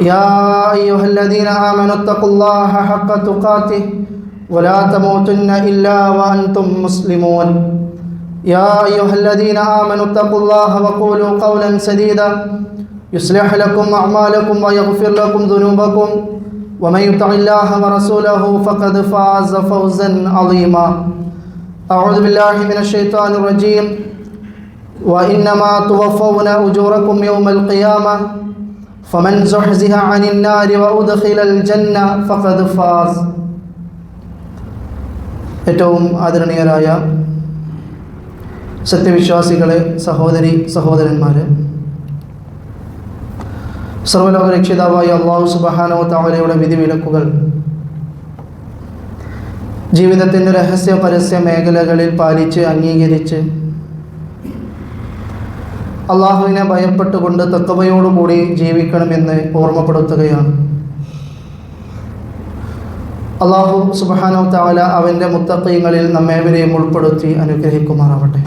يا أيها الذين آمنوا اتقوا الله حق تقاته ولا تموتن إلا وأنتم مسلمون. يا أيها الذين آمنوا اتقوا الله وقولوا قولا سديدا. يصلح لكم أعمالكم ويغفر لكم ذنوبكم. ومن يطع الله ورسوله فقد فاز فوزا عظيما. أعوذ بالله من الشيطان الرجيم. وإنما توفون أجوركم يوم القيامة. فمن زحزح عن النار وأدخل الجنة فقد فاز ഏറ്റവും ആദരണീയരായ സത്യവിശ്വാസികളെ സഹോദരി സഹോദരന്മാരെ സർവലോക രക്ഷിതാവായ അള്ളാഹു സുബഹാനോ താവലയുടെ വിധിവിലക്കുകൾ ജീവിതത്തിൻ്റെ രഹസ്യ പരസ്യ മേഖലകളിൽ പാലിച്ച് അംഗീകരിച്ച് അള്ളാഹുവിനെ ഭയപ്പെട്ടുകൊണ്ട് തക്കവയോടുകൂടി ജീവിക്കണമെന്ന് ഓർമ്മപ്പെടുത്തുകയാണ്. അള്ളാഹു സുബാനോ താല അവന്റെ മുത്തക്കയങ്ങളിൽ നമ്മേവരെയും ഉൾപ്പെടുത്തി അനുഗ്രഹിക്കുമാറാവട്ടെ.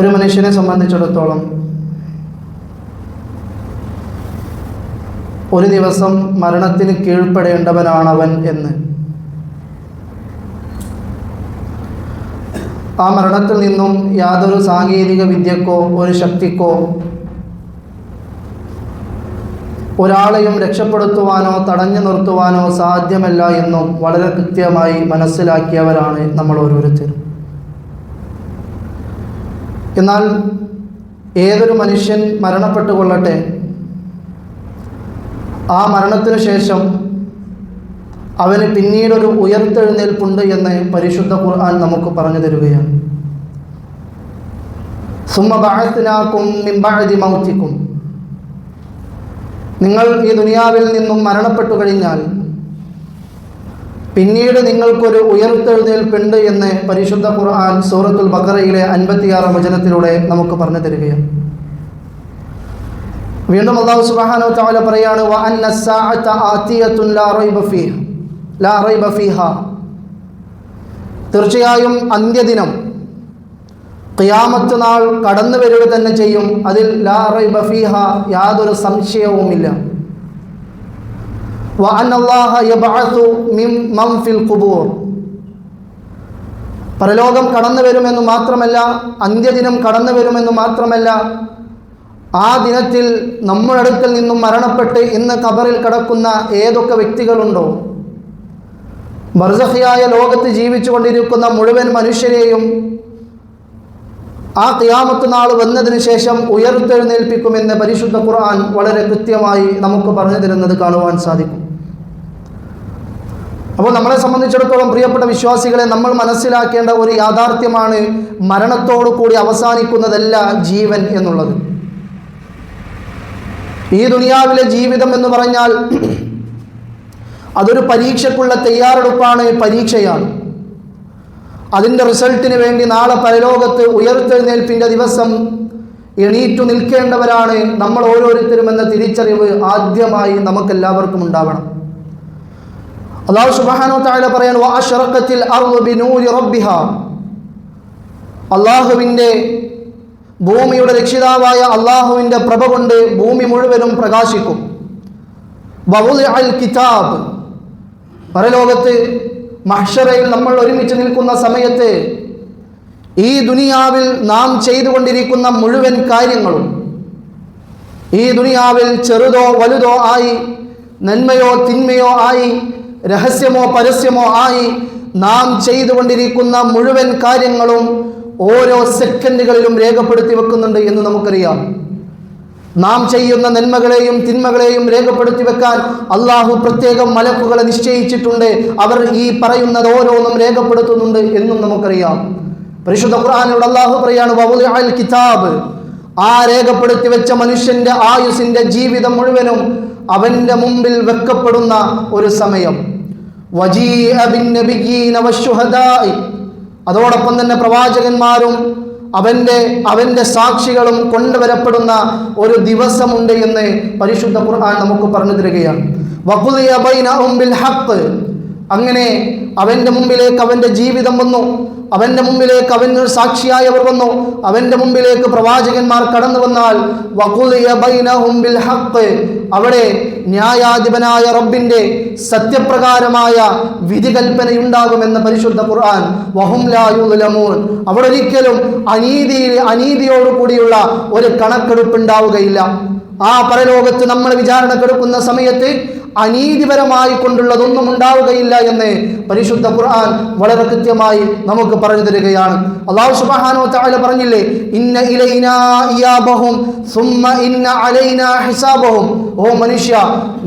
ഒരു മനുഷ്യനെ സംബന്ധിച്ചിടത്തോളം ഒരു ദിവസം മരണത്തിന് കീഴ്പ്പെടേണ്ടവനാണവൻ എന്ന് ആ മരണത്തിൽ നിന്നും യാതൊരു സാങ്കേതിക വിദ്യക്കോ ഒരു ശക്തിക്കോ ഒരാളെയും രക്ഷപ്പെടുത്തുവാനോ തടഞ്ഞു നിർത്തുവാനോ സാധ്യമല്ല എന്നും വളരെ കൃത്യമായി മനസ്സിലാക്കിയവരാണ് നമ്മൾ ഓരോരുത്തരും. എന്നാൽ ഏതൊരു മനുഷ്യൻ മരണപ്പെട്ടു കൊള്ളട്ടെ ആ മരണത്തിനു ശേഷം അവന് പിന്നീടൊരു ഉയർത്തെഴുന്നേൽപ്പുണ്ട് എന്ന് പരിശുദ്ധ ഖുർആൻ നമുക്ക് പറഞ്ഞു തരികയാണ്. മൗത്തിക്കും. നിങ്ങൾ ഈ ദുനിയാവിൽ നിന്നും മരണപ്പെട്ടു കഴിഞ്ഞാൽ പിന്നീട് നിങ്ങൾക്കൊരു ഉയർത്തെഴുന്നേൽപ്പുണ്ട് എന്ന് പരിശുദ്ധ ഖുർആൻ സൂറത്തുൽ ബക്കറയിലെ അൻപത്തിയാറ് വചനത്തിലൂടെ നമുക്ക് പറഞ്ഞു തരികയാണ്. വീണ്ടും അള്ളാഹു സുബ്ഹാനഹു വ തആല പറയാണ് ലാ റൈബ ഫീഹ. തീർച്ചയായും അന്ത്യദിനം ഖിയാമത്ത് നാൾ കടന്നു വരിക തന്നെ ചെയ്യും. അതിൽ ലാ റൈബ ഫീഹ യാതൊരു സംശയവുമില്ല. പരലോകം കടന്നു വരുമെന്ന് മാത്രമല്ല അന്ത്യദിനം കടന്നു വരുമെന്ന് മാത്രമല്ല ആ ദിനത്തിൽ നമ്മുടെ അടുക്കൽ നിന്നും മരണപ്പെട്ട് ഇന്ന് കബറിൽ കിടക്കുന്ന ഏതൊക്കെ വ്യക്തികളുണ്ടോ? ബർസഹിയായ ലോകത്ത് ജീവിച്ചു കൊണ്ടിരിക്കുന്ന മുഴുവൻ മനുഷ്യരെയും ആ തിയാമത്ത് നാൾ വന്നതിന് ശേഷം ഉയർത്തെഴുന്നേൽപ്പിക്കുമെന്ന് പരിശുദ്ധ ഖുർആൻ വളരെ കൃത്യമായി നമുക്ക് പറഞ്ഞു തരുന്നത് കാണുവാൻ സാധിക്കും. അപ്പോൾ നമ്മളെ സംബന്ധിച്ചിടത്തോളം പ്രിയപ്പെട്ട വിശ്വാസികളെ നമ്മൾ മനസ്സിലാക്കേണ്ട ഒരു യാഥാർത്ഥ്യമാണ് മരണത്തോടു കൂടി അവസാനിക്കുന്നതല്ല ജീവൻ എന്നുള്ളത്. ഈ ദുനിയാവിലെ ജീവിതം എന്ന് പറഞ്ഞാൽ അതൊരു പരീക്ഷയ്ക്കുള്ള തയ്യാറെടുപ്പാണ് പരീക്ഷയാണ്. അതിന്റെ റിസൾട്ടിന് വേണ്ടി നാളെ പരലോകത്ത് ഉയർത്തെഴുന്നേൽപ്പിന്റെ ദിവസം എണീറ്റു നിൽക്കേണ്ടവരാണ് നമ്മൾ ഓരോരുത്തരും എന്ന തിരിച്ചറിവ് ആദ്യമായി നമുക്കെല്ലാവർക്കും ഉണ്ടാവണം. അള്ളാഹു സുബാനോ താഴെ റബ്ബിഹ. അള്ളാഹുവിന്റെ ഭൂമിയുടെ രക്ഷിതാവായ അള്ളാഹുവിന്റെ പ്രഭ കൊണ്ട് ഭൂമി മുഴുവനും പ്രകാശിക്കും. കിതാബ്. പരലോകത്ത് മഹ്ഷറയിൽ നമ്മൾ ഒരുമിച്ച് നിൽക്കുന്ന സമയത്ത് ഈ ദുനിയാവിൽ നാം ചെയ്തുകൊണ്ടിരിക്കുന്ന മുഴുവൻ കാര്യങ്ങളും ഈ ദുനിയാവിൽ ചെറുതോ വലുതോ ആയി നന്മയോ തിന്മയോ ആയി രഹസ്യമോ പരസ്യമോ ആയി നാം ചെയ്തുകൊണ്ടിരിക്കുന്ന മുഴുവൻ കാര്യങ്ങളും ഓരോ സെക്കൻഡുകളിലും രേഖപ്പെടുത്തി വെക്കുന്നുണ്ട് എന്ന് നമുക്കറിയാം. നാം ചെയ്യുന്ന നന്മകളെയും തിന്മകളെയും രേഖപ്പെടുത്തി വെക്കാൻ അള്ളാഹു പ്രത്യേകം മലക്കുകളെ നിശ്ചയിച്ചിട്ടുണ്ട്. അവർ ഈ പറയുന്നത് ഓരോന്നും രേഖപ്പെടുത്തുന്നുണ്ട് എന്നും നമുക്കറിയാം. പരിശുദ്ധ ഖുർആാനോട് അള്ളാഹു പറയാണ് കിതാബ്. ആ രേഖപ്പെടുത്തി വെച്ച മനുഷ്യന്റെ ആയുസിന്റെ ജീവിതം മുഴുവനും അവന്റെ മുമ്പിൽ വെക്കപ്പെടുന്ന ഒരു സമയം. അതോടൊപ്പം തന്നെ പ്രവാചകന്മാരും അവന്റെ അവന്റെ സാക്ഷികളും കൊണ്ടുവരപ്പെടുന്ന ഒരു ദിവസമുണ്ട് എന്ന് പരിശുദ്ധ ഖുർആൻ നമുക്ക് പറഞ്ഞു തരികയാണ് വഖുലിയ ബൈനഹും ബിൽ ഹഖ്. അങ്ങനെ അവന്റെ മുമ്പിലേക്ക് അവന്റെ ജീവിതം വന്നു അവന്റെ മുമ്പിലേക്ക് സാക്ഷിയായി അവർ വന്നു. അവന്റെ മുമ്പിലേക്ക് പ്രവാചകന്മാർ കടന്നു വന്നാൽ. അവിടെ ന്യായാധിപനായ റബ്ബിന്റെ സത്യപ്രകാരമായ വിധികൽപ്പനയുണ്ടാകുമെന്ന് പരിശുദ്ധ ഖുർആൻ. വഹും ലാ യുദ്ലമൂൻ അവിടെ ഒരിക്കലും അനീതിയിൽ അനീതിയോടുകൂടിയുള്ള ഒരു കണക്കെടുപ്പ് ഉണ്ടാവുകയില്ല ആ പരലോകത്ത് നമ്മൾ വിചാരണ കെടുക്കുന്ന സമയത്ത് അനീതിപരമായി കൊണ്ടുള്ളതൊന്നും ഉണ്ടാവുകയില്ല എന്ന് പരിശുദ്ധ ഖുർആൻ വളരെ കൃത്യമായി നമുക്ക് പറഞ്ഞു തരികയാണ്. അള്ളാഹു സുബ്ഹാനഹു തആല പറഞ്ഞില്ലേ ഇന്ന ഇലൈനാ ഇയാബഹും സുമ്മ ഇന്ന അലൈനാ ഹിസാബഹും. ഓ മനുഷ്യ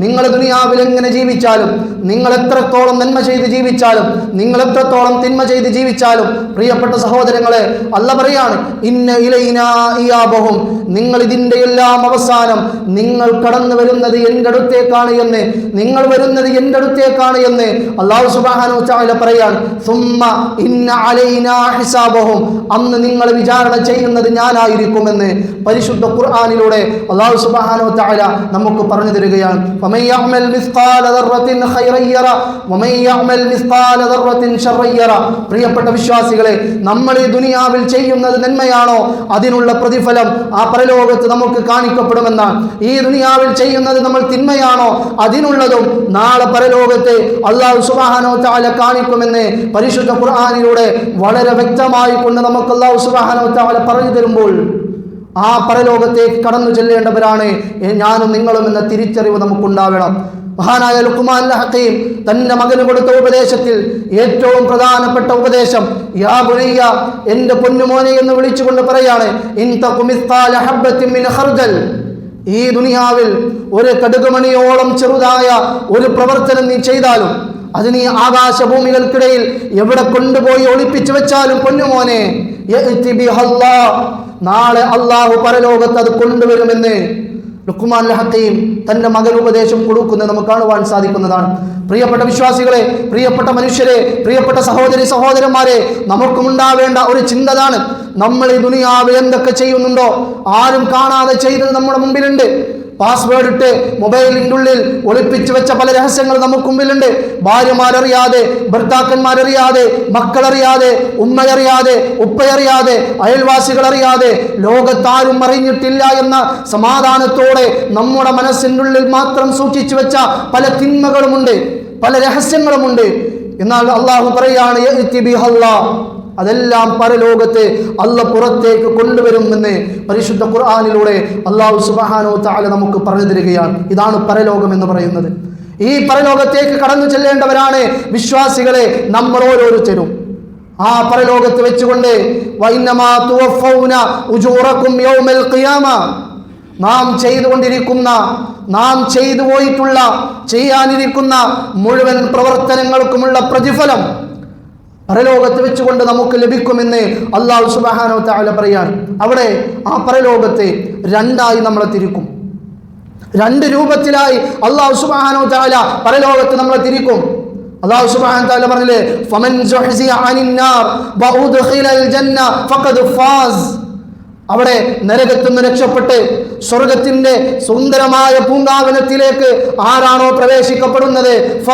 നിങ്ങൾ ദുനിയാവിൽ എങ്ങനെ ജീവിച്ചാലും നിങ്ങൾ എത്രത്തോളം നന്മ ചെയ്ത് ജീവിച്ചാലും നിങ്ങൾ എത്രത്തോളം തിന്മ ചെയ്ത് ജീവിച്ചാലും പ്രിയപ്പെട്ട സഹോദരങ്ങളെ അല്ല പറയാണ് ഇന്ന ഇലൈനാ ഇയാബഹും. നിങ്ങൾ ഇതിന്റെ എല്ലാം അവസാനം നിങ്ങൾ കടന്നു വരുന്നത് എന്റെ അടുത്തേക്കാണ് എന്ന് നിങ്ങൾ വരുന്നത് എന്റെ അടുത്തേക്കാണ് എന്ന് അള്ളാഹു സുബ്ഹാനഹു തആല പറയാണ് സുമ്മ ഇന്ന അലൈനാ ഹിസാബഹും. അന്ന് നിങ്ങൾ വിചാരണ ചെയ്യുന്നത് ഞാനായിരിക്കുമെന്ന് പരിശുദ്ധ ഖുർആാനിലൂടെ അള്ളാഹു സുബ്ഹാനഹു തആല നമുക്ക് പറഞ്ഞു തരികയാണ്. പ്രിയപ്പെട്ട വിശ്വാസികളെ നമ്മൾ ഈ ദുനിയാവിൽ ചെയ്യുന്നത് നന്മയാണോ? അതിനുള്ള പ്രതിഫലം ആ പരലോകത്ത് നമുക്ക് കാണിക്കപ്പെടുമെന്നാണ്. ഈ ദുനിയാവിൽ ചെയ്യുന്നത് നമ്മൾ തിന്മയാണോ? അതിനുള്ളതും നാളെ പരലോകത്തെ അള്ളാഹു സുബാനോ താല കാണിക്കുമെന്ന് പരിശുദ്ധ ഖുർആാനിലൂടെ വളരെ വ്യക്തമായി കൊണ്ട് നമുക്ക് അള്ളാഹു സുബാനോ താല പറഞ്ഞു തരുമ്പോൾ ആ പരലോകത്തേക്ക് കടന്നു ചെല്ലേണ്ടവരാണ്. ഞാനും നിങ്ങളും എന്ന തിരിച്ചറിവ് നമുക്കുണ്ടാവണം. മഹാനായ ലുക്കുമാൻ ഹക്കീം തന്റെ മകന് കൊടുത്ത ഉപദേശത്തിൽ ഏറ്റവും പ്രധാനപ്പെട്ട ഉപദേശം യാ പുഴയ്യ എന്റെ പൊന്നുമോനെ എന്ന് വിളിച്ചുകൊണ്ട് പറയാണ് ഈ ദുനിയാവിൽ ഒരു കടുകുമണിയോളം ചെറുതായ ഒരു പ്രവർത്തനം നീ ചെയ്താലും അത് നീ ആകാശഭൂമികൾക്കിടയിൽ എവിടെ കൊണ്ടുപോയി ഒളിപ്പിച്ചു വെച്ചാലും പൊന്നുമോനെ. നാളെ അള്ളാഹു പരലോകത്ത് അത് കൊണ്ടുവരുമെന്ന് ലുക്കുമാൻ ഹക്കീം തന്റെ മകൻ ഉപദേശം കൊടുക്കുന്നത് നമുക്ക് കാണുവാൻ സാധിക്കുന്നതാണ്. പ്രിയപ്പെട്ട വിശ്വാസികളെ പ്രിയപ്പെട്ട മനുഷ്യരെ പ്രിയപ്പെട്ട സഹോദരി സഹോദരന്മാരെ നമുക്കുമുണ്ടാവേണ്ട ഒരു ചിന്തതാണ് നമ്മൾ ഈ ദുനിയാവ് എന്തൊക്കെ ചെയ്യുന്നുണ്ടോ? ആരും കാണാതെ ചെയ്തത് നമ്മുടെ മുമ്പിലുണ്ട്. പാസ്വേഡ് ഇട്ട് മൊബൈലിന്റെ ഉള്ളിൽ ഒളിപ്പിച്ചു വെച്ച പല രഹസ്യങ്ങൾ നമുക്ക് മുമ്പിലുണ്ട് ഭാര്യമാരറിയാതെ ഭർത്താക്കന്മാരറിയാതെ മക്കളറിയാതെ ഉമ്മയറിയാതെ ഉപ്പയറിയാതെ അയൽവാസികളറിയാതെ ലോകത്താരും അറിഞ്ഞിട്ടില്ല എന്ന സമാധാനത്തോടെ നമ്മുടെ മനസ്സിന്റെ ഉള്ളിൽ മാത്രം സൂക്ഷിച്ചു വെച്ച പല തിന്മകളുമുണ്ട് പല രഹസ്യങ്ങളുമുണ്ട് എന്നാൽ അള്ളാഹു പറയാണ്. അതെല്ലാം പരലോകത്തെ അല്ല പുറത്തേക്ക് കൊണ്ടുവരുമെന്ന് പരിശുദ്ധ ഖുർആാനിലൂടെ അള്ളാഹു സുബഹാനോ താല നമുക്ക് പറഞ്ഞു തരികയാണ്. ഇതാണ് പരലോകം എന്ന് പറയുന്നത്. ഈ പരലോകത്തേക്ക് കടന്നു ചെല്ലേണ്ടവരാണ് വിശ്വാസികളെ നമ്മൾ ഓരോരുത്തരും. ആ പരലോകത്ത് വെച്ചുകൊണ്ട് നാം ചെയ്തുകൊണ്ടിരിക്കുന്ന നാം ചെയ്തു പോയിട്ടുള്ള ചെയ്യാനിരിക്കുന്ന മുഴുവൻ പ്രവർത്തനങ്ങൾക്കുമുള്ള പ്രതിഫലം പരലോകത്ത് വെച്ചുകൊണ്ട് നമുക്ക് ലഭിക്കുമെന്ന് അള്ളാഹു സുബാനോ താല പറയാണ് അവിടെ ആ പരലോകത്തെ രണ്ടായി നമ്മളെ തിരിക്കും. രണ്ട് രൂപത്തിലായി അള്ളാഹു സുബാനോ താല പരലോകത്ത് നമ്മളെ തിരിക്കും. തആല പറഞ്ഞില്ലേ ഫമൻ നാർ ജന്ന ഫാസ്. അവിടെ നരകത്തുനിന്ന് രക്ഷപ്പെട്ട് സ്വർഗത്തിന്റെ സുന്ദരമായ പൂങ്കാവനത്തിലേക്ക് ആരാണോ പ്രവേശിക്കപ്പെടുന്നത്?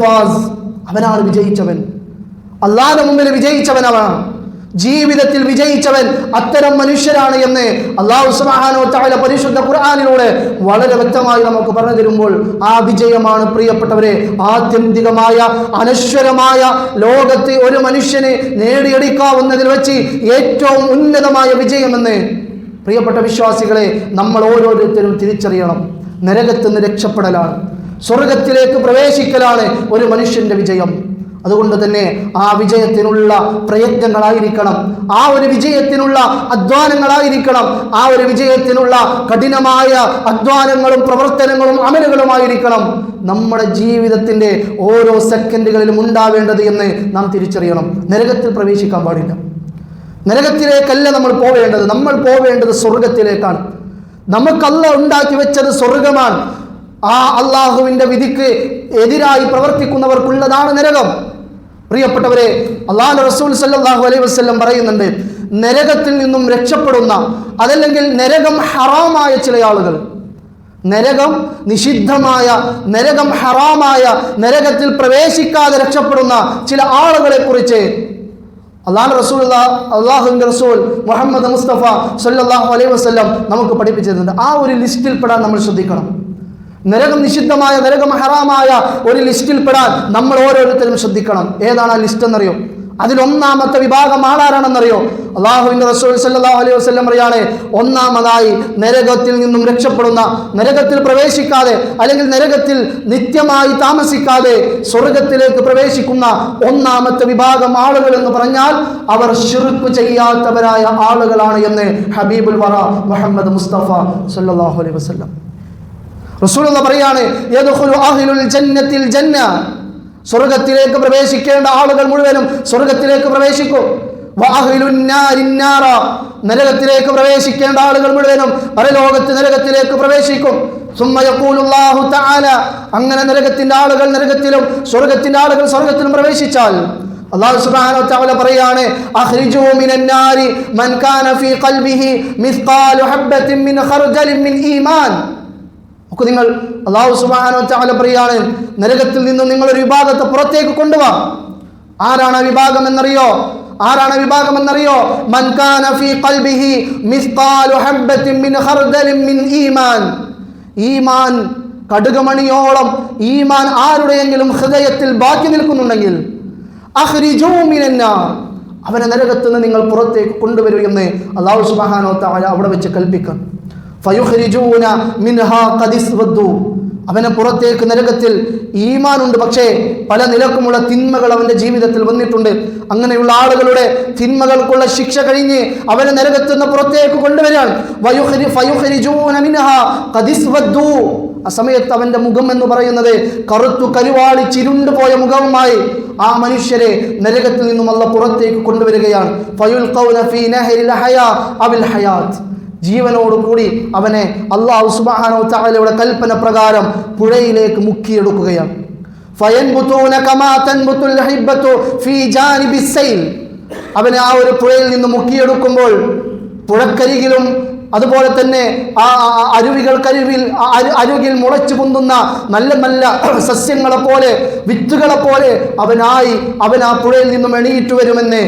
ഫാസ്. അവനാണ് വിജയിച്ചവൻ. അള്ളാഹുടെ മുമ്പിൽ വിജയിച്ചവനാണ് ജീവിതത്തിൽ വിജയിച്ചവൻ അത്തരം മനുഷ്യരാണ് എന്ന് അള്ളാഹു വ തആല പരിശുദ്ധ ഖുർആനിലൂടെ വളരെ വ്യക്തമായി നമുക്ക് പറഞ്ഞു തരുമ്പോൾ ആ വിജയമാണ് പ്രിയപ്പെട്ടവരെ ആത്യന്തികമായ അനശ്വരമായ ലോകത്തെ ഒരു മനുഷ്യന് നേടിയെടുക്കാവുന്നതിൽ വെച്ച് ഏറ്റവും ഉന്നതമായ വിജയമെന്ന് പ്രിയപ്പെട്ട വിശ്വാസികളെ നമ്മൾ ഓരോരുത്തരും തിരിച്ചറിയണം. നരകത്തുനിന്ന് രക്ഷപ്പെടലാണ്. സ്വർഗത്തിലേക്ക് പ്രവേശിക്കലാണ് ഒരു മനുഷ്യന്റെ വിജയം. അതുകൊണ്ട് തന്നെ ആ വിജയത്തിനുള്ള പ്രയത്നങ്ങളായിരിക്കണം. ആ ഒരു വിജയത്തിനുള്ള അധ്വാനങ്ങളായിരിക്കണം. ആ ഒരു വിജയത്തിനുള്ള കഠിനമായ അധ്വാനങ്ങളും പ്രവർത്തനങ്ങളും അമലുകളുമായിരിക്കണം നമ്മുടെ ജീവിതത്തിന്റെ ഓരോ സെക്കൻഡുകളിലും ഉണ്ടാവേണ്ടത് എന്ന് നാം തിരിച്ചറിയണം. നരകത്തിൽ പ്രവേശിക്കാൻ പാടില്ല. നരകത്തിലേക്കല്ല നമ്മൾ പോവേണ്ടത്. നമ്മൾ പോവേണ്ടത് സ്വർഗത്തിലേക്കാണ് നമുക്കല്ല ഉണ്ടാക്കി വെച്ചത് സ്വർഗമാണ് ആ അള്ളാഹുവിന്റെ വിധിക്ക് എതിരായി പ്രവർത്തിക്കുന്നവർക്കുള്ളതാണ് നരകം. പ്രിയപ്പെട്ടവരെ അള്ളാഹു റസൂൽ സല്ലാഹു അലൈഹി വസ്ലം പറയുന്നുണ്ട് നരകത്തിൽ നിന്നും രക്ഷപ്പെടുന്ന അതല്ലെങ്കിൽ നരകം ഹറാമായ ചില ആളുകൾ നരകം നിഷിദ്ധമായ നരകം ഹറാമായ നരകത്തിൽ പ്രവേശിക്കാതെ രക്ഷപ്പെടുന്ന ചില ആളുകളെ കുറിച്ച് അള്ളാഹു റസൂൽ അള്ളാഹുവിന്റെ റസൂൽ മുഹമ്മദ് മുസ്തഫ സല്ലാഹു അലൈഹി വസ്ലം നമുക്ക് പഠിപ്പിച്ചിരുന്നുണ്ട് ആ ഒരു ലിസ്റ്റിൽ പെടാൻ നമ്മൾ ശ്രദ്ധിക്കണം. നരകം നിഷിദ്ധമായ നരകം ഹറാമായ ഒരു ലിസ്റ്റിൽ പെടാൻ നമ്മൾ ഓരോരുത്തരും ശ്രദ്ധിക്കണം. ഏതാണ് ആ ലിസ്റ്റ് എന്നറിയോ? അതിലൊന്നാമത്തെ വിഭാഗം ആളാരാണെന്നറിയോ അള്ളാഹുവിന്റെ റസൂൽ സല്ലാഹു അലൈഹി വസ്ലം പറയാണ് ഒന്നാമതായി നരകത്തിൽ നിന്നും രക്ഷപ്പെടുന്ന നരകത്തിൽ പ്രവേശിക്കാതെ അല്ലെങ്കിൽ നരകത്തിൽ നിത്യമായി താമസിക്കാതെ സ്വർഗത്തിലേക്ക് പ്രവേശിക്കുന്ന ഒന്നാമത്തെ വിഭാഗം ആളുകൾ എന്ന് പറഞ്ഞാൽ അവർ ഷിർക്ക് ചെയ്യാത്തവരായ ആളുകളാണ് എന്ന് ഹബീബുൽ വറ മുഹമ്മദ് മുസ്തഫ സല്ലാഹു അലൈഹി വസ്ലം റസൂലുള്ള പറയാണ് സ്വർഗത്തിലേക്ക് പ്രവേശിക്കേണ്ട ആളുകൾ മുഴുവനും സ്വർഗത്തിലേക്ക് പ്രവേശിക്കും. നരകത്തിലേക്ക് പ്രവേശിക്കേണ്ട ആളുകൾ മുഴുവനും പരലോകത്ത് നരകത്തിലേക്ക് പ്രവേശിക്കും. സുമ്മ യഖൂലുല്ലാഹു തആല. അങ്ങനെ നരകത്തിന്റെ ആളുകൾ നരകത്തിലും സ്വർഗത്തിന്റെ ആളുകൾ സ്വർഗത്തിലും പ്രവേശിച്ചാൽ അള്ളാഹു സുബ്ഹാനഹു തആല പറയാണ് അഖ്രിജൂ മിനൻ നാരി മൻ കാന ഫീ ഖൽബിഹി മിസ്ഖാലു ഹബ്ബത്തിൻ മിൻ ഖർദലിൻ മിൻ ഈമാൻ. ഒക്കെ നിങ്ങൾ അള്ളാഹു സുബാനോ ചാല പറയാണ് നരകത്തിൽ നിന്ന് നിങ്ങൾ ഒരു വിഭാഗത്തെ പുറത്തേക്ക് കൊണ്ടുപോകാം ആരാണ് വിഭാഗം എന്നറിയോ? ആരാണ് വിഭാഗം എന്നറിയോ? മൻ കാന ഫീ ഖൽബിഹി മിൻ ഖർദലിൻ മിൻ ഈമാൻ. ഈമാൻ കടുകമണിയോളം ഈമാൻ ആരുടെയെങ്കിലും ഹൃദയത്തിൽ ബാക്കി നിൽക്കുന്നുണ്ടെങ്കിൽ നരകത്തുനിന്ന് അവനെ നരകത്തിൽ നിന്ന് നിങ്ങൾ പുറത്തേക്ക് കൊണ്ടുവരൂ എന്ന് അള്ളാഹു സുബാനോ താല അവിടെ വെച്ച് കൽപ്പിക്കണം ഫയുഖ്രിജൂന മിൻഹാ അവനെ പുറത്തേക്ക് നരകത്തിൽ ഈമാനുണ്ട് പക്ഷേ പല നിലക്കുമുള്ള തിന്മകൾ അവന്റെ ജീവിതത്തിൽ വന്നിട്ടുണ്ട്. അങ്ങനെയുള്ള ആളുകളുടെ തിന്മകൾക്കുള്ള ശിക്ഷ കഴിഞ്ഞ് അവനെ നരകത്തിൽ നിന്ന് പുറത്തേക്ക് കൊണ്ടുവരാൻ ആ സമയത്ത് അവന്റെ മുഖം എന്ന് പറയുന്നത് കറുത്തു കരുവാളി ചിരുണ്ടു പോയ മുഖവുമായി ആ മനുഷ്യരെ നരകത്തിൽ നിന്നും പുറത്തേക്ക് കൊണ്ടുവരികയാണ്. ജീവനോടുകൂടി അവനെ അള്ളാഹു സുബാനോ ചാലയുടെ കൽപ്പന പ്രകാരം പുഴയിലേക്ക് മുക്കിയെടുക്കുകയാണ്. അവനെ ആ ഒരു പുഴയിൽ നിന്ന് മുക്കിയെടുക്കുമ്പോൾ പുഴക്കരികിലും അതുപോലെ തന്നെ ആ അരുവികൾക്കരുവിൽ അരുവിൽ മുളച്ചു പൊന്തുന്ന നല്ല നല്ല സസ്യങ്ങളെ പോലെ വിത്തുകളെ പോലെ അവനായി അവൻ ആ പുഴയിൽ നിന്നും എണീറ്റ് വരുമെന്ന്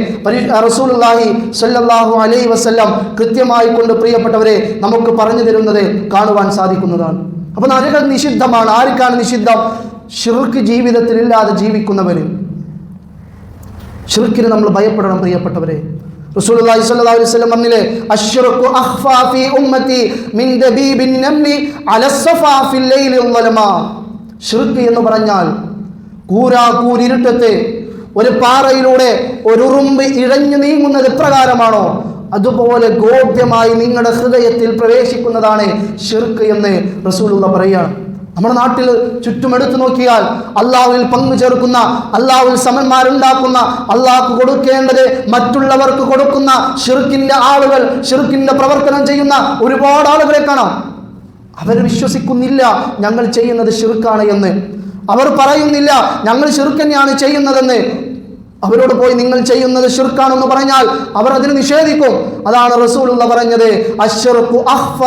റസൂലുള്ളാഹി സ്വല്ലല്ലാഹു അലൈഹി വസല്ലം കൃത്യമായി കൊണ്ട് പ്രിയപ്പെട്ടവരെ നമുക്ക് പറഞ്ഞു തരുന്നത് കാണുവാൻ സാധിക്കുന്നതാണ്. അപ്പോൾ നരകൾ നിഷിദ്ധമാണ്. ആർക്കാണ് നിഷിദ്ധം? ഷിർക്ക് ജീവിതത്തിലില്ലാതെ ജീവിക്കുന്നവര് ഷിർക്കിന് നമ്മൾ ഭയപ്പെടണം പ്രിയപ്പെട്ടവരെ. റസൂലുള്ളാഹി സ്വല്ലല്ലാഹു അലൈഹി വസല്ലം മിൻ ദബീബിൻ നംലി ഫിൽ ലൈലി എന്ന് പറഞ്ഞാൽ കൂരാ കൂരിരുട്ടത്തെ ഒരു പാറയിലൂടെ ഒരു ഉറുമ്പ് ഇഴഞ്ഞു നീങ്ങുന്നത് എപ്രകാരമാണോ? അതുപോലെ ഗോപ്യമായി നിങ്ങളുടെ ഹൃദയത്തിൽ പ്രവേശിക്കുന്നതാണ് ഷിർക്ക് എന്ന് റസൂലുള്ള പറയുകയാണ്. നമ്മുടെ നാട്ടിൽ ചുറ്റുമെടുത്തു നോക്കിയാൽ അള്ളാഹുവിൽ പങ്കു ചേർക്കുന്ന അള്ളാഹുവിൽ സമന്മാരുണ്ടാക്കുന്ന അള്ളാഹ്ക്ക് കൊടുക്കേണ്ടത് മറ്റുള്ളവർക്ക് കൊടുക്കുന്ന ഷിർക്കിന്റെ ആളുകൾ ഷിർക്കിന്റെ പ്രവർത്തനം ചെയ്യുന്ന ഒരുപാട് ആളുകളെ കാണാം. അവർ വിശ്വസിക്കുന്നില്ല ഞങ്ങൾ ചെയ്യുന്നത് ഷിർക്കാണ് എന്ന്. അവർ പറയുന്നില്ല ഞങ്ങൾ ഷിർക്കന്നെയാണ് ചെയ്യുന്നതെന്ന്. അവരോട് പോയി നിങ്ങൾ ചെയ്യുന്നത് ഷിർക്കാണെന്ന് പറഞ്ഞാൽ അവർ അതിന് നിഷേധിക്കും. അതാണ് റസൂലുള്ള പറഞ്ഞത് അഷ്റഖു അഖ്ഫ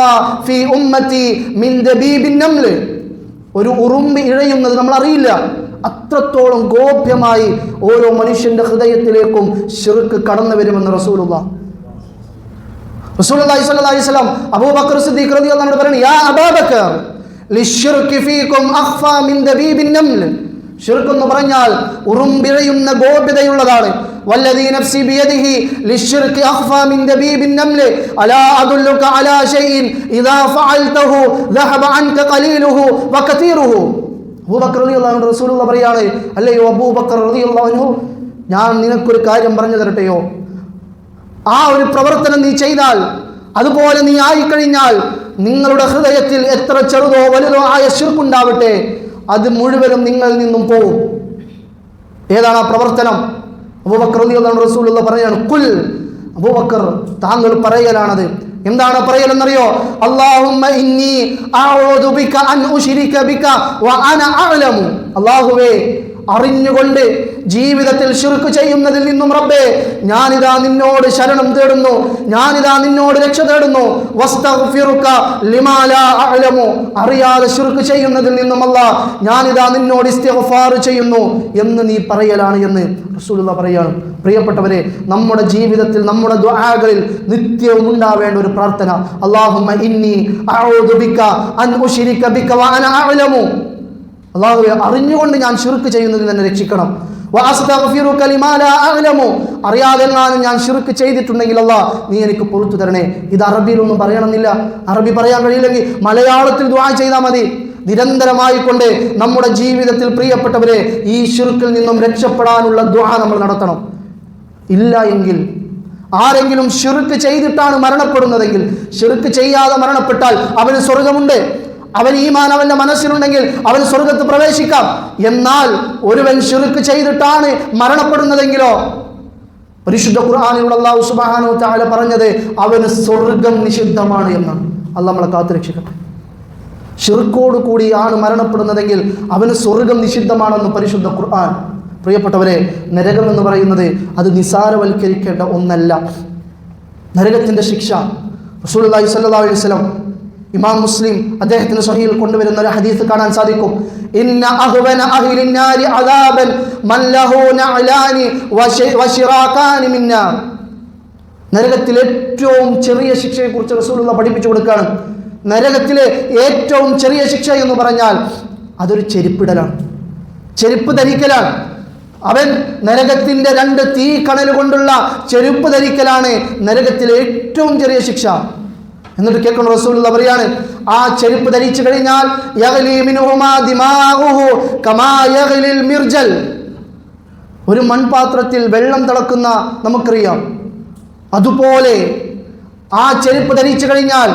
ഫീ ഉമ്മത്തി മിൻ ദബീബിൻ നംൽ. ഒരു ഉറുമ്പ് ഇഴയുന്നത് നമ്മൾ അറിയില്ല അത്രത്തോളം ഗോപ്യമായി ഓരോ മനുഷ്യന്റെ ഹൃദയത്തിലേക്കും ഷിർക്ക് കടന്നു വരുമെന്ന് റസൂലുള്ള. റസൂലുള്ളാഹി സ്വല്ലല്ലാഹി അലൈഹി വസല്ലം അബൂബക്കർ സിദ്ദീഖ് അൻഹു യാ ഫീകും ദബീബിൻ എന്ന് പറഞ്ഞാൽ ഉറുമ്പിഴയുന്ന ഗോപ്യതയുള്ളതാണ്. വല്ലദീ നഫ്സി بيده ലിശ്ശിർകി أخفى മിൻ ദബീബിൻ النمل. ألا أدلك അലാ ഷൈഇൻ ഇദാ ഫഅൽതഹു ذهب عنك ഖലീലുഹു وكثيره. അബൂബക്കർ റളിയല്ലാഹു അൻഹു റസൂലുള്ള പറയാണ് അല്ലയോ അബൂബക്കർ റളിയല്ലാഹു അൻഹു? ഞാൻ നിനക്കൊരു കാര്യം പറഞ്ഞു തരട്ടെയോ? ആ ഒരു പ്രവർത്തനം നീ ചെയ്താൽ അതുപോലെ നീ ആയിക്കഴിഞ്ഞാൽ നിങ്ങളുടെ ഹൃദയത്തിൽ എത്ര ചെറുതോ വലുതോ ആയ ശിർക്കുണ്ടാവട്ടെ അത് മുഴുവനും നിങ്ങളിൽ നിന്നും പോവും. ഏതാണ് ആ പ്രവർത്തനം? അബൂബക്കർ റസൂലുള്ള പറയാണ് കുൽ അബൂബക്കർ താങ്കൾ പറയലാണത്. എന്താണ് പറയലെന്നറിയോ അല്ലാഹുമ്മ ഇന്നി അറിഞ്ഞുകൊണ്ട് ജീവിതത്തിൽ ശിർക്ക് ചെയ്യുന്നതിൽ നിന്നും റബ്ബേ ഞാനിതാ നിന്നോട് ശരണം തേടുന്നു ഞാനിതാ നിന്നോട് രക്ഷ തേടുന്നു. അറിയാതെ ശിർക്ക് ചെയ്യുന്നതിൽ നിന്നുമല്ല ഞാനിതാ നിന്നോട് ഇസ്തിഗ്ഫാർ ചെയ്യുന്നു എന്ന് നീ പറയലാണ് എന്ന് റസൂലുള്ള പറയാണ്. പ്രിയപ്പെട്ടവരെ നമ്മുടെ ജീവിതത്തിൽ നമ്മുടെ ദുആകളിൽ നിത്യവും ഉണ്ടാവേണ്ട ഒരു പ്രാർത്ഥന. അല്ലാഹുമ്മ ഇന്നി അൻ വഅന അള്ളാഹുവെ അറിഞ്ഞുകൊണ്ട് ഞാൻ ഷിർക്ക് ചെയ്യുന്നതിൽ തന്നെ രക്ഷിക്കണം. അറിയാതെ ഞാൻ ഷിർക്ക് ചെയ്തിട്ടുണ്ടെങ്കിൽ അല്ല നീ എനിക്ക് പുറത്തു തരണേ. ഇത് അറബിയിലൊന്നും പറയണമെന്നില്ല. അറബി പറയാൻ കഴിയില്ലെങ്കിൽ മലയാളത്തിൽ ദുആ ചെയ്താൽ മതി. നിരന്തരമായി കൊണ്ട് നമ്മുടെ ജീവിതത്തിൽ പ്രിയപ്പെട്ടവരെ ഈ ഷിർക്കിൽ നിന്നും രക്ഷപ്പെടാനുള്ള ദ്വാ നമ്മൾ നടത്തണം. ഇല്ല എങ്കിൽ ആരെങ്കിലും ഷിർക്ക് ചെയ്തിട്ടാണ് മരണപ്പെടുന്നതെങ്കിൽ ഷിർക്ക് ചെയ്യാതെ മരണപ്പെട്ടാൽ അവന് സ്വർഗമുണ്ട്. അവൻ ഈമാൻ അവന്റെ മനസ്സിലുണ്ടെങ്കിൽ അവൻ സ്വർഗത്ത് പ്രവേശിക്കാം. എന്നാൽ ഒരുവൻ ഷിർക്ക് ചെയ്തിട്ടാണ് മരണപ്പെടുന്നതെങ്കിലോ? പരിശുദ്ധ ഖുർആാനിലുള്ള അള്ളാഹു സുബാനു താല പറഞ്ഞത് അവന് സ്വർഗം നിഷിദ്ധമാണ് എന്നാണ്. അല്ല നമ്മളെ കാത്തു രക്ഷിക്കട്ടെ. ഷിർക്കോട് കൂടിയാണ് മരണപ്പെടുന്നതെങ്കിൽ അവന് സ്വർഗം നിഷിദ്ധമാണെന്ന് പരിശുദ്ധ ഖുർആൻ. പ്രിയപ്പെട്ടവരെ നരകം എന്ന് പറയുന്നത് അത് നിസാരവൽക്കരിക്കേണ്ട ഒന്നല്ല. നരകത്തിന്റെ ശിക്ഷ. സ്വല്ലല്ലാഹു അലൈഹി വസല്ലം ഇമാം മുസ്ലിം അദ്ദേഹത്തിന് സഹിയിൽ കൊണ്ടുവരുന്ന ഒരു ഹദീസ് കാണാൻ സാധിക്കും. ഇന്ന നരകത്തിലെ ഏറ്റവും ചെറിയ ശിക്ഷയെ കുറിച്ച് റസൂലുള്ള പഠിപ്പിച്ചു കൊടുക്കുകയാണ്. നരകത്തിലെ ഏറ്റവും ചെറിയ ശിക്ഷ എന്ന് പറഞ്ഞാൽ അതൊരു ചെരുപ്പിടലാണ്. ചെരുപ്പ് ധരിക്കലാണ്. അവൻ നരകത്തിന്റെ രണ്ട് തീ കണൽ കൊണ്ടുള്ള ചെരുപ്പ് ധരിക്കലാണ് നരകത്തിലെ ഏറ്റവും ചെറിയ ശിക്ഷ. എന്നിട്ട് കേൾക്കുന്ന റസൂലുള്ള പറയാണ് ആ ചെരുപ്പ് ധരിച്ചു കഴിഞ്ഞാൽ ഒരു മൺപാത്രത്തിൽ വെള്ളം തിളക്കുന്ന നമുക്കറിയാം. അതുപോലെ ആ ചെരുപ്പ് ധരിച്ചു കഴിഞ്ഞാൽ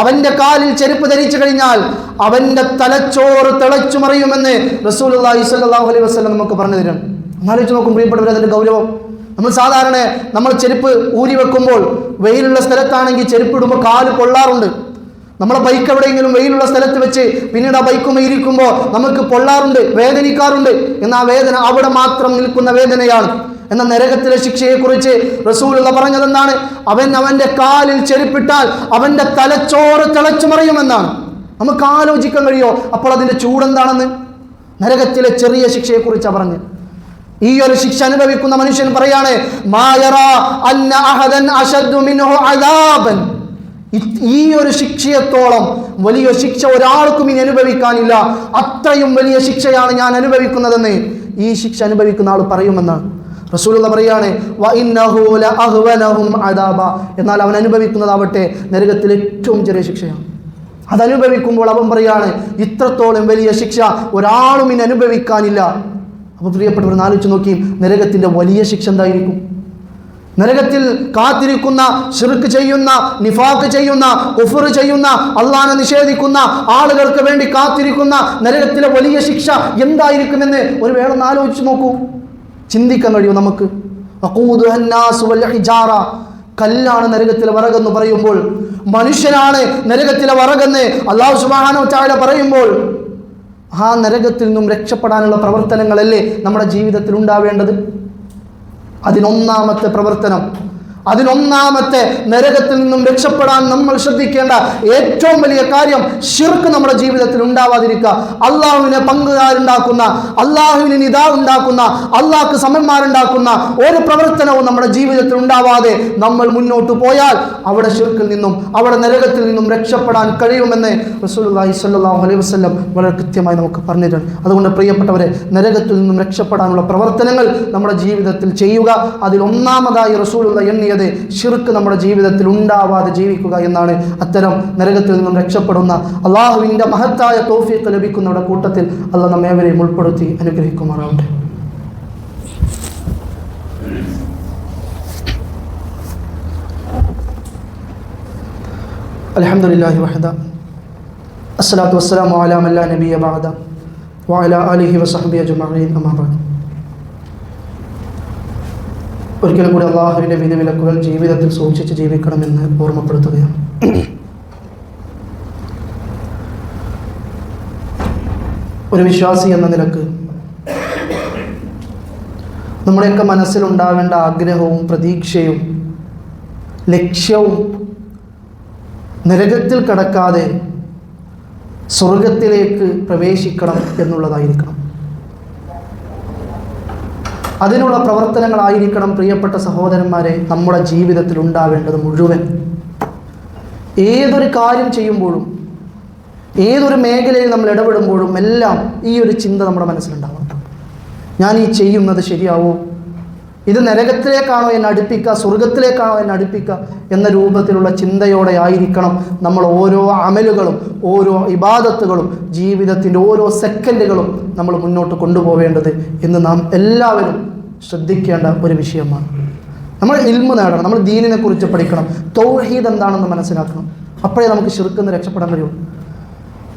അവന്റെ കാലിൽ ചെരുപ്പ് ധരിച്ചു കഴിഞ്ഞാൽ അവന്റെ തലച്ചോറ് തിളച്ചു മറിയുമെന്ന് റസൂലുള്ളാഹി സ്വല്ലല്ലാഹു അലൈഹി വസല്ലം നമുക്ക് പറഞ്ഞു തരും. എന്നാലോചിച്ച് നോക്കും പ്രിയപ്പെട്ടവർ അതിന്റെ ഗൗരവം. നമ്മൾ സാധാരണ നമ്മൾ ചെരുപ്പ് ഊരി വെക്കുമ്പോൾ വെയിലുള്ള സ്ഥലത്താണെങ്കിൽ ചെരുപ്പ് ഇടുമ്പോൾ കാൽ പൊള്ളാറുണ്ട്. നമ്മളെ ബൈക്ക് എവിടെയെങ്കിലും വെയിലുള്ള സ്ഥലത്ത് വെച്ച് പിന്നീട് ആ ബൈക്കുമേ ഇരിക്കുമ്പോൾ നമുക്ക് പൊള്ളാറുണ്ട് വേദനിക്കാറുണ്ട്. എന്നാൽ ആ വേദന അവിടെ മാത്രം നിൽക്കുന്ന വേദനയാണ്. എന്ന നരകത്തിലെ ശിക്ഷയെക്കുറിച്ച് റസൂലുള്ള പറഞ്ഞതെന്നാണ് അവൻ അവന്റെ കാലിൽ ചെരുപ്പിട്ടാൽ അവന്റെ തലച്ചോറ് തിളച്ചു മറിയുമെന്നാണ്. നമുക്ക് ആലോചിക്കാൻ കഴിയോ? അപ്പോൾ അതിന്റെ ചൂടെന്താണെന്ന്? നരകത്തിലെ ചെറിയ ശിക്ഷയെക്കുറിച്ചാണ് പറഞ്ഞ് ഈ ഒരു ശിക്ഷ അനുഭവിക്കുന്ന മനുഷ്യൻ പറയാണ് ഈ ഒരു ശിക്ഷയത്തോളം വലിയ ശിക്ഷ ഒരാൾക്കും ഇനി അനുഭവിക്കാനില്ല. അത്രയും വലിയ ശിക്ഷയാണ് ഞാൻ അനുഭവിക്കുന്നതെന്ന് ഈ ശിക്ഷ അനുഭവിക്കുന്ന ആൾ പറയുമെന്നാണ് റസൂലുള്ള പറയാണ്. എന്നാൽ അവൻ അനുഭവിക്കുന്നതാവട്ടെ നരകത്തിൽ ഏറ്റവും ചെറിയ ശിക്ഷയാണ്. അതനുഭവിക്കുമ്പോൾ അവൻ പറയാണ് ഇത്രത്തോളം വലിയ ശിക്ഷ ഒരാളും ഇനി അനുഭവിക്കാനില്ല. അപ്പോൾ പ്രിയപ്പെട്ടവർ ആലോചിച്ച് നോക്കി നരകത്തിന്റെ വലിയ ശിക്ഷ എന്തായിരിക്കും? നരകത്തിൽ കാത്തിരിക്കുന്ന ഷിർക്ക് ചെയ്യുന്ന നിഫാക്ക് ചെയ്യുന്ന ഉഫർ ചെയ്യുന്ന അള്ളാനെ നിഷേധിക്കുന്ന ആളുകൾക്ക് വേണ്ടി കാത്തിരിക്കുന്ന നരകത്തിലെ വലിയ ശിക്ഷ എന്തായിരിക്കുമെന്ന് ഒരു വേള ആലോചിച്ച് നോക്കൂ. ചിന്തിക്കാൻ കഴിയും നമുക്ക്? കല്ലാണ് നരകത്തിലെ വറകെന്ന് പറയുമ്പോൾ മനുഷ്യനാണ് നരകത്തിലെ വറകെന്ന് അള്ളാഹു സുബാനോ ചാഴ പറയുമ്പോൾ ആ നരകത്തിൽ നിന്നും രക്ഷപ്പെടാനുള്ള പ്രവർത്തനങ്ങളല്ലേ നമ്മുടെ ജീവിതത്തിൽ ഉണ്ടാവേണ്ടത്? അതിനൊന്നാമത്തെ പ്രവർത്തനം അതിനൊന്നാമത്തെ നരകത്തിൽ നിന്നും രക്ഷപ്പെടാൻ നമ്മൾ ശ്രദ്ധിക്കേണ്ട ഏറ്റവും വലിയ കാര്യം ഷിർക്ക് നമ്മുടെ ജീവിതത്തിൽ ഉണ്ടാവാതിരിക്കുക. അള്ളാഹുവിനെ പങ്കുകാരുണ്ടാക്കുന്ന അള്ളാഹുവിന് നിതാ ഉണ്ടാക്കുന്ന അള്ളാഹ്ക്ക് സമന്മാരുണ്ടാക്കുന്ന ഒരു പ്രവർത്തനവും നമ്മുടെ ജീവിതത്തിൽ ഉണ്ടാവാതെ നമ്മൾ മുന്നോട്ട് പോയാൽ അവിടെ ഷിർക്കിൽ നിന്നും അവിടെ നരകത്തിൽ നിന്നും രക്ഷപ്പെടാൻ കഴിയുമെന്ന് റസൂലി സ്വല്ലല്ലാഹു അലൈഹി വസല്ലം വളരെ കൃത്യമായി നമുക്ക് പറഞ്ഞിട്ടുണ്ട്. അതുകൊണ്ട് പ്രിയപ്പെട്ടവരെ നരകത്തിൽ നിന്നും രക്ഷപ്പെടാനുള്ള പ്രവർത്തനങ്ങൾ നമ്മുടെ ജീവിതത്തിൽ ചെയ്യുക അതിൽ ഒന്നാമതായി റസൂലുള്ള എണ്ണിയത് ചെയ്ത് ഷിർക്ക് നമ്മുടെ ജീവിതത്തിൽ ഉണ്ടാവാതെ ജീവിക്കുക എന്നാണ് അത്തരം നരകത്തിൽ നിന്നും രക്ഷപ്പെടുന്ന അള്ളാഹുവിന്റെ മഹത്തായ തോഫിയൊക്കെ ലഭിക്കുന്നവരുടെ കൂട്ടത്തിൽ അല്ല നമ്മെ അവരെയും ഉൾപ്പെടുത്തി അനുഗ്രഹിക്കുമാറാവട്ടെ. അലഹമുല്ലാഹി വഹദ. അസ്സലാത്തു വസ്സലാം വാലാമല്ല നബിയ്യ ബാദ വാല അലിഹി വസഹബി അജുമീൻ അമാബാദ് ഒരിക്കലും കൂടി അള്ളാഹുവിന്റെ വിധിവിലക്കുകൾ ജീവിതത്തിൽ സൂക്ഷിച്ച് ജീവിക്കണമെന്ന് ഓർമ്മപ്പെടുത്തുകയാണ്. ഒരു വിശ്വാസി എന്ന നിലയ്ക്ക് നമ്മുടെയൊക്കെ മനസ്സിലുണ്ടാവേണ്ട ആഗ്രഹവും പ്രതീക്ഷയും ലക്ഷ്യവും നരകത്തിൽ കടക്കാതെ സ്വർഗത്തിലേക്ക് പ്രവേശിക്കണം എന്നുള്ളതായിരിക്കണം. അതിനുള്ള പ്രവർത്തനങ്ങളായിരിക്കണം പ്രിയപ്പെട്ട സഹോദരന്മാരെ നമ്മുടെ ജീവിതത്തിൽ ഉണ്ടാവേണ്ടത് മുഴുവൻ. ഏതൊരു കാര്യം ചെയ്യുമ്പോഴും ഏതൊരു മേഖലയിൽ നമ്മൾ ഇടപെടുമ്പോഴും എല്ലാം ഈ ഒരു ചിന്ത നമ്മുടെ മനസ്സിലുണ്ടാവണം. ഞാൻ ഈ ചെയ്യുന്നത് ശരിയാവോ? ഇത് നരകത്തിലേക്കാണോ എന്നെ അടുപ്പിക്കുക? സ്വർഗത്തിലേക്കാണോ എന്നെ അടുപ്പിക്കുക? എന്ന രൂപത്തിലുള്ള ചിന്തയോടെ ആയിരിക്കണം നമ്മൾ ഓരോ അമലുകളും ഓരോ ഇബാദത്തുകളും ജീവിതത്തിന്റെ ഓരോ സെക്കൻഡുകളും നമ്മൾ മുന്നോട്ട് കൊണ്ടുപോവേണ്ടത് എന്ന് നാം എല്ലാവരും ശ്രദ്ധിക്കേണ്ട ഒരു വിഷയമാണ്. നമ്മൾ ഇൽമ നേടണം നമ്മൾ ദീനിനെ കുറിച്ച് പഠിക്കണം. തൗഹീദ് എന്താണെന്ന് മനസ്സിലാക്കണം. അപ്പോഴേ നമുക്ക് ശിർക്കുന്ന് രക്ഷപ്പെടാൻ കഴിയുള്ളൂ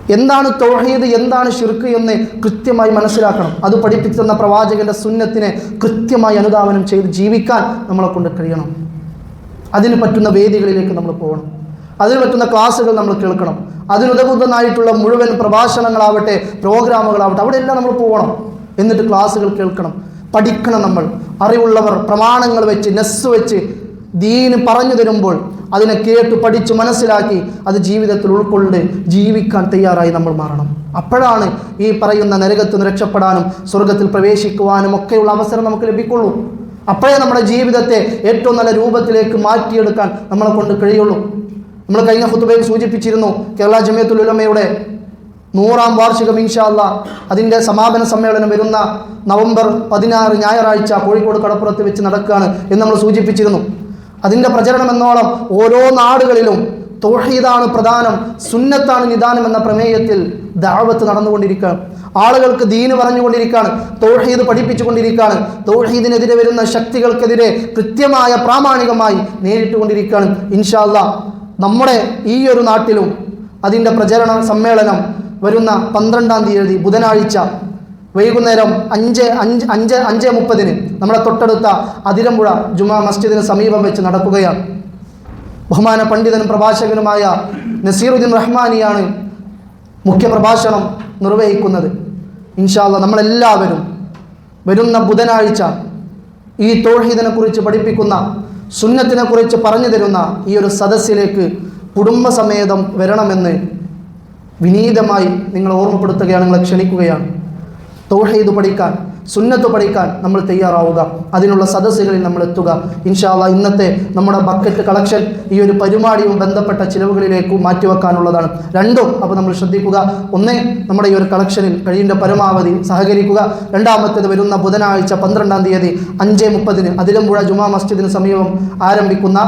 എന്താണ് തൗഹീദ് എന്താണ് ഷിർക്ക് എന്ന് കൃത്യമായി മനസ്സിലാക്കണം. അത് പഠിപ്പിച്ചു തന്ന പ്രവാചകന്റെ സുന്നത്തിനെ കൃത്യമായി അനുധാവനം ചെയ്ത് ജീവിക്കാൻ നമ്മളെ കൊണ്ട് കഴിയണം. അതിന് പറ്റുന്ന വേദികളിലേക്ക് നമ്മൾ പോകണം. അതിന് പറ്റുന്ന ക്ലാസ്സുകൾ നമ്മൾ കേൾക്കണം. അതിനുതകുന്നതായിട്ടുള്ള മുഴുവൻ പ്രഭാഷണങ്ങളാവട്ടെ പ്രോഗ്രാമുകളാവട്ടെ അവിടെ എല്ലാം നമ്മൾ പോകണം. എന്നിട്ട് ക്ലാസ്സുകൾ കേൾക്കണം. പഠിക്കണം നമ്മൾ. അറിവുള്ളവർ പ്രമാണങ്ങൾ വെച്ച് നെസ് വെച്ച് ദീന് പറഞ്ഞു തരുമ്പോൾ അതിനെ കേട്ട് പഠിച്ച് മനസ്സിലാക്കി അത് ജീവിതത്തിൽ ഉൾക്കൊണ്ട് ജീവിക്കാൻ തയ്യാറായി നമ്മൾ മാറണം. അപ്പോഴാണ് ഈ പറയുന്ന നരകത്തിൽ നിന്ന് രക്ഷപ്പെടാനും സ്വർഗത്തിൽ പ്രവേശിക്കുവാനും ഒക്കെയുള്ള അവസരം നമുക്ക് ലഭിക്കുള്ളൂ. അപ്പോഴേ നമ്മുടെ ജീവിതത്തെ ഏറ്റവും നല്ല രൂപത്തിലേക്ക് മാറ്റിയെടുക്കാൻ നമ്മളെ കൊണ്ട് കഴിയുള്ളൂ. നമ്മൾ കഴിഞ്ഞ ഹുത്തുബയിൽ സൂചിപ്പിച്ചിരുന്നു കേരള ജമിയത്തുൽ ഉലമയുടെ നൂറാം വാർഷികം ഇൻഷാല്ല അതിന്റെ സമാപന സമ്മേളനം വരുന്ന നവംബർ പതിനാറ് ഞായറാഴ്ച കോഴിക്കോട് കടപ്പുറത്ത് വെച്ച് നടക്കുകയാണ് എന്ന് നമ്മൾ സൂചിപ്പിച്ചിരുന്നു. അതിന്റെ പ്രചരണം എന്നോളം ഓരോ നാടുകളിലും തൗഹീദാണ് പ്രധാനം സുന്നത്താണ് നിദാനം എന്ന പ്രമേയത്തിൽ ദാവത്ത് നടന്നുകൊണ്ടിരിക്കുകയാണ്. ആളുകൾക്ക് ദീന് പറഞ്ഞുകൊണ്ടിരിക്കുകയാണ് തൗഹീദ് പഠിപ്പിച്ചുകൊണ്ടിരിക്കുകയാണ്. തൗഹീദിനെതിരെ വരുന്ന ശക്തികൾക്കെതിരെ കൃത്യമായ പ്രാമാണികമായി നേരിട്ടുകൊണ്ടിരിക്കുകയാണ്. ഇൻഷാല്ല നമ്മുടെ ഈ ഒരു നാട്ടിലും അതിന്റെ പ്രചരണ സമ്മേളനം വരുന്ന പന്ത്രണ്ടാം തീയതി ബുധനാഴ്ച വൈകുന്നേരം അഞ്ച് അഞ്ച് അഞ്ച് അഞ്ച് മുപ്പതിന് നമ്മുടെ തൊട്ടടുത്ത അതിരമ്പുഴ ജുമാ മസ്ജിദിന് സമീപം വെച്ച് നടക്കുകയാണ്. ബഹുമാന പണ്ഡിതനും പ്രഭാഷകനുമായ നസീറുദ്ദീൻ റഹ്മാനിയാണ് മുഖ്യ പ്രഭാഷണം നിർവഹിക്കുന്നത്. ഇൻഷാല്ല നമ്മളെല്ലാവരും വരുന്ന ബുധനാഴ്ച ഈ തോഹീദിനെ കുറിച്ച് പഠിപ്പിക്കുന്ന സുന്നത്തിനെ കുറിച്ച് പറഞ്ഞു തരുന്ന ഈ ഒരു സദസ്സിലേക്ക് കുടുംബസമേതം വരണമെന്ന് വിനീതമായി നിങ്ങൾ ഓർമ്മപ്പെടുത്തുകയാണ് നിങ്ങളെ ക്ഷണിക്കുകയാണ്. തൗഹീദ് പഠിക്കാൻ സുന്നത്ത് പഠിക്കാൻ നമ്മൾ തയ്യാറാവുക. അതിനുള്ള സദസ്സുകളിൽ നമ്മൾ എത്തുക. ഇൻഷാല്ല ഇന്നത്തെ നമ്മുടെ ബക്കറ്റ് കളക്ഷൻ ഈ ഒരു പരിപാടിയും ബന്ധപ്പെട്ട ചിലവുകളിലേക്ക് മാറ്റിവെക്കാനുള്ളതാണ്. രണ്ടും അപ്പോൾ നമ്മൾ ശ്രദ്ധിക്കുക. ഒന്നേ നമ്മുടെ ഈ ഒരു കളക്ഷനിൽ കഴിയേണ്ട പരമാവധി സഹകരിക്കുക. രണ്ടാമത്തേത് വരുന്ന ബുധനാഴ്ച പന്ത്രണ്ടാം തീയതി അഞ്ച് മുപ്പതിന് അതിരമ്പുഴ ജുമാ മസ്ജിദിന് സമീപം ആരംഭിക്കുന്ന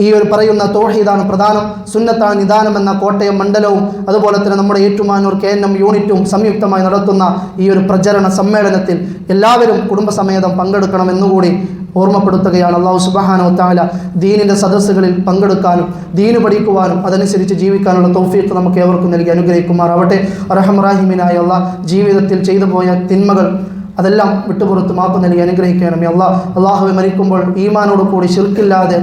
ഈ ഒരു പറയുന്ന തോഹീദാണ് പ്രധാനം സുന്നത്താണ് നിദാനം എന്ന കോട്ടയം മണ്ഡലവും അതുപോലെ തന്നെ നമ്മുടെ ഏറ്റുമാനൂർ കെ എൻ എം യൂണിറ്റും സംയുക്തമായി നടത്തുന്ന ഈ ഒരു പ്രചരണ സമ്മേളനത്തിൽ എല്ലാവരും കുടുംബസമേതം പങ്കെടുക്കണമെന്നുകൂടി ഓർമ്മപ്പെടുത്തുകയാണ് അള്ളാഹു സുബഹാനോ താല ദീനിന്റെ സദസ്സുകളിൽ പങ്കെടുക്കാനും ദീന് പഠിക്കുവാനും അതനുസരിച്ച് ജീവിക്കാനുള്ള തൗഫീഖ് നമുക്ക് ഏവർക്കും നൽകി അനുഗ്രഹിക്കുമാറാവട്ടെ. അള്ളാഹ് ജീവിതത്തിൽ ചെയ്തു പോയ തിന്മകൾ അതെല്ലാം വിട്ടുപുറത്ത് മാപ്പ് നൽകി അനുഗ്രഹിക്കണമേ അള്ളാ അള്ളാഹുവെ മരിക്കുമ്പോൾ ഈമാനോട് കൂടി ശിർക്കില്ലാതെ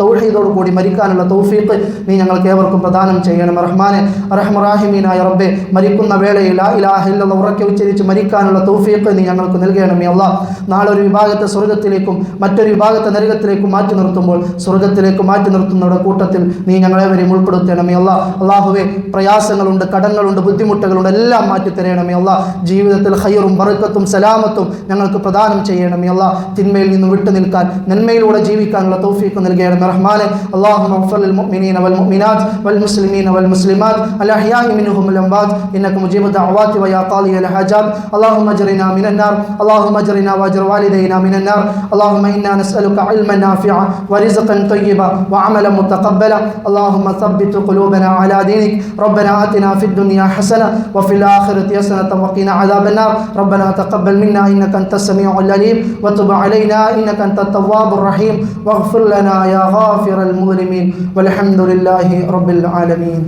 തൗഹീദോട് കൂടി മരിക്കാനുള്ള തൗഫീഖ് നീ ഞങ്ങൾക്ക് ഏവർക്കും പ്രദാനം ചെയ്യണം. റഹ്മാനെ റഹ്മറാഹിമീനായ റബ്ബെ മരിക്കുന്ന വേളയിൽ ആ ഇലാഹ ഇല്ലല്ലാഹ് ഉറക്കെ ഉച്ചരിച്ച് മരിക്കാനുള്ള തൗഫീഖ് നീ ഞങ്ങൾക്ക് നൽകണമേ അള്ളാഹ് നാളെ ഒരു വിഭാഗത്തെ സ്വർഗത്തിലേക്കും മറ്റൊരു വിഭാഗത്തെ നരകത്തിലേക്കും മാറ്റി നിർത്തുമ്പോൾ സ്വർഗത്തിലേക്ക് മാറ്റി നിർത്തുന്നവരുടെ കൂട്ടത്തിൽ നീ ഞങ്ങളെവരെയും ഉൾപ്പെടുത്തണമേ അള്ളാഹ് അള്ളാഹുവെ പ്രയാസങ്ങളുണ്ട് കടങ്ങളുണ്ട് ബുദ്ധിമുട്ടുകളുണ്ട് എല്ലാം മാറ്റി തരണമേ അള്ളാഹ് ജീവിതത്തിൽ ഹൈറും ബറക്കത്തും സലാമത്തും ഞങ്ങൾക്ക് പ്രദാനം ചെയ്യണമേ അള്ളാഹ് തിന്മയിൽ നിന്ന് വിട്ടു നിൽക്കാൻ നന്മയിലൂടെ ജീവിക്കാനുള്ള തൗഫീഖ് നൽകണമേ റഹ്മാനെ അള്ളാഹു മഗ്ഫിർ للمؤمنين والمؤمنات والمسلمين والمسلمات الأحياء منهم الأموات إنك مجيب الدعوات ويا قاضي الحاجات اللهم اجرنا من النار اللهم اجرنا واجر والدينا من النار اللهم إنا نسألك علما نافعا ورزقا طيبا وعملا متقبلا اللهم ثبت قلوبنا على دينك ربنا آتنا في الدنيا حسنة وفي الآخرة حسنة وقنا عذاب النار ربنا تقبل منا إنك أنت السميع العليم. وتب علينا إنك أنت التواب الرحيم. واغفر لنا يا غافر المظلمين والحمد لله رب العالمين.